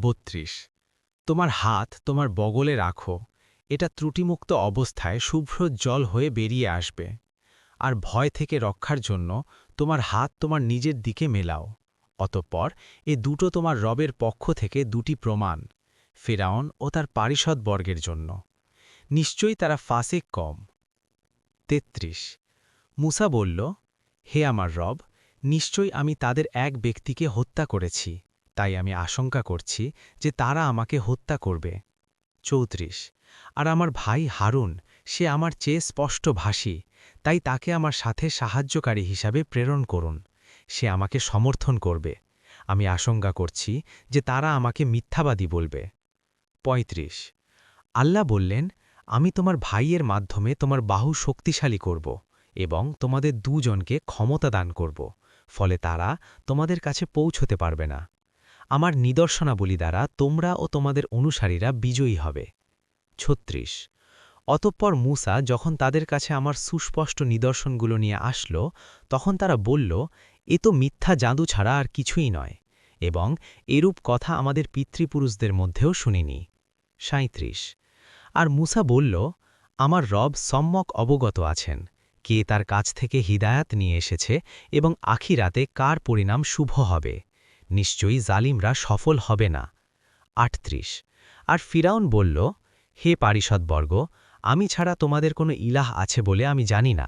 বত্রিশ। তোমার হাত তোমার বগলে রাখো। এটা ত্রুটিমুক্ত অবস্থায় শুভ্র জল হয়ে বেরিয়ে আসবে। আর ভয় থেকে রক্ষার জন্য তোমার হাত তোমার নিজের দিকে মেলাও। অতঃপর এ দুটো তোমার রবের পক্ষ থেকে দুটি প্রমাণ, ফেরাউন ও তার পারিষদ বর্গের জন্য। নিশ্চয়ই তারা ফাঁসে কম। তেত্রিশ। মুসা বলল, হে আমার রব, নিশ্চয়ই আমি তাদের এক ব্যক্তিকে হত্যা করেছি। তাই আমি আশঙ্কা করছি যে তারা আমাকে হত্যা করবে। চৌত্রিশ, আর আমার ভাই হারুন, সে আমার চেয়ে স্পষ্ট ভাষী, তাই তাকে আমার সাথে সাহায্যকারী হিসাবে প্রেরণ করুন। সে আমাকে সমর্থন করবে। আমি আশঙ্কা করছি যে তারা আমাকে মিথ্যাবাদী বলবে। ৩৫ আল্লাহ বললেন, আমি তোমার ভাইয়ের মাধ্যমে তোমার বাহু শক্তিশালী করব এবং তোমাদের দুজনকে ক্ষমতা দান করব, ফলে তারা তোমাদের কাছে পৌঁছতে পারবে না। আমার নিদর্শনাবলী দ্বারা তোমরা ও তোমাদের অনুসারীরা বিজয়ী হবে। ছত্রিশ। অতঃপর মূসা যখন তাদের কাছে আমার সুস্পষ্ট নিদর্শনগুলো নিয়ে আসল, তখন তারা বলল, এ তো মিথ্যা জাদু ছাড়া আর কিছুই নয় এবং এরূপ কথা আমাদের পিতৃপুরুষদের মধ্যেও শুনিনি। সাঁত্রিশ আর মুসা বলল, আমার রব সম্যক অবগত আছেন। কে তার কাছ থেকে হিদায়াত নিয়ে এসেছে এবং আখিরাতে কার পরিণাম শুভ হবে? নিশ্চয়ই জালিমরা সফল হবে না। আটত্রিশ, আর ফিরাউন বলল, হে পারিষদবর্গ, আমি ছাড়া তোমাদের কোনো ইলাহ আছে বলে আমি জানি না।